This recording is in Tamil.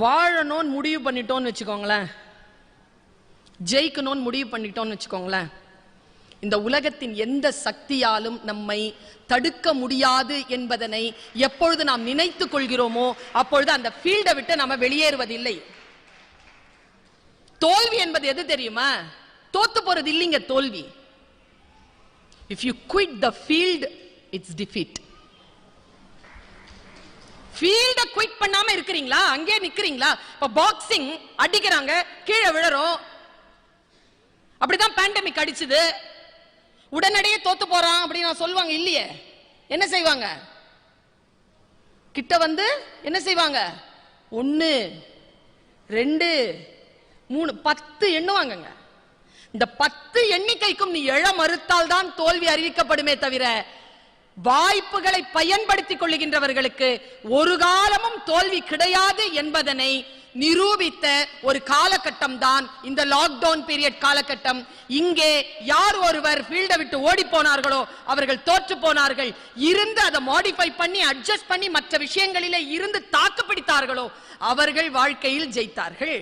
வாழணும்னு முடிவு பண்ணிட்டோம்னு வச்சுக்கோங்களேன். ஜெயிக்கணும்னு முடிவு பண்ணிட்டோம்னு வச்சுக்கோங்களேன். இந்த உலகத்தின் எந்த சக்தியாலும் நம்மை தடுக்க முடியாது என்பதனை எப்பொழுது நாம் நினைத்துக் கொள்கிறோமோ அப்பொழுது அந்த ஃபீல்டை விட்டு நம்ம வெளியேறுவதில்லை. தோல்வி என்பது எது தெரியுமா? தோத்து போறது இல்லைங்க தோல்வி. If you quit the field it's defeat ஃபீல்ட quit பண்ணாம இருக்கிறீங்களா? அங்கே நிக்கிறீங்களா? இப்ப பாக்ஸிங் அடிக்கிறாங்க கீழே விழறோம். அப்படிதான் பேண்டமிக் அடிச்சுது. உடனடியே தோத்து போறான் அப்படின்னு நான் சொல்லுவாங்க இல்லையே. என்ன செய்வாங்க? கிட்ட வந்து என்ன செய்வாங்க? ஒன்று ரெண்டு மூணு பத்து எண்ணுவாங்கங்க. இந்த பத்து எண்ணிக்கைக்கும் நீ எழ மறுத்தால் தான் தோல்வி அறிவிக்கப்படுமே தவிர வாய்ப்புகளை பயன்படுத்திக் கொள்ளுகின்றவர்களுக்கு ஒரு காலமும் தோல்வி கிடையாது என்பதனை நிரூபித்த ஒரு காலகட்டம் தான் இந்த லாக்டவுன் பீரியட் காலகட்டம். இங்கே யார் ஒருவர் ஃபீல்டை விட்டு ஓடி போனார்களோ அவர்கள் தோற்று போனார்கள். இருந்து அதை மாடிஃபை பண்ணி அட்ஜஸ்ட் பண்ணி மற்ற விஷயங்களிலே இருந்து தாக்கு பிடித்தார்களோ அவர்கள் வாழ்க்கையில் ஜெயித்தார்கள்.